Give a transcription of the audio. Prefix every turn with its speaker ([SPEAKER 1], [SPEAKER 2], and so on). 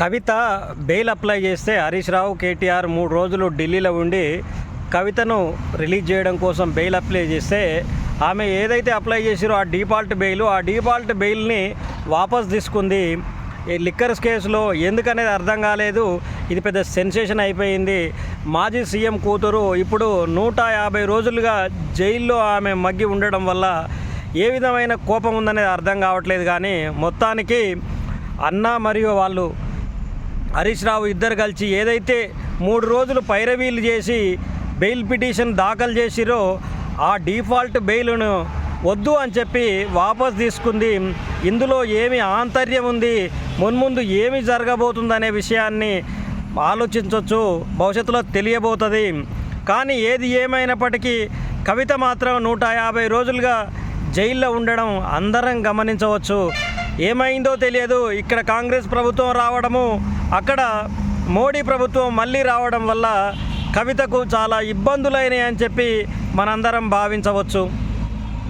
[SPEAKER 1] కవిత bail apply చేస్తే హరీష్ రావు కేటీఆర్ మూడు రోజులు ఢిల్లీలో ఉండి కవితను రిలీజ్ చేయడం కోసం బెయిల్ అప్లై చేస్తే ఆమె ఏదైతే అప్లై చేసిరో ఆ డిఫాల్ట్ బెయిల్ ఆ డిఫాల్ట్ బెయిల్ని వాపస్ తీసుకుంది. ఈ లిక్కర్స్ కేసులో ఎందుకనేది అర్థం కాలేదు. ఇది పెద్ద సెన్సేషన్ అయిపోయింది. మాజీ సీఎం కూతురు ఇప్పుడు నూట యాభై రోజులుగా జైల్లో ఆమె మగ్గి ఉండడం వల్ల ఏ విధమైన కోపం ఉందనేది అర్థం కావట్లేదు. కానీ మొత్తానికి అన్న మరియు వాళ్ళు హరీష్ రావు ఇద్దరు కలిసి ఏదైతే మూడు రోజులు పైరవీలు చేసి బెయిల్ పిటిషన్ దాఖలు చేసిరో ఆ డిఫాల్ట్ బెయిల్ను వద్దు అని చెప్పి వాపస్ తీసుకుంది. ఇందులో ఏమి ఆంతర్యం ఉంది? మున్ముందు ఏమి జరగబోతుందనే విషయాన్ని ఆలోచించవచ్చు భవిష్యత్తులో తెలియబోతుంది. కానీ ఏది ఏమైనప్పటికీ కవిత మాత్రం నూట యాభై రోజులుగా జైల్లో ఉండడం అందరం గమనించవచ్చు. ఏమైందో తెలియదు. ఇక్కడ కాంగ్రెస్ ప్రభుత్వం రావడము అక్కడ మోడీ ప్రభుత్వం మళ్ళీ రావడం వల్ల కవితకు చాలా ఇబ్బందులైనాయి అని చెప్పి మనందరం భావించవచ్చు.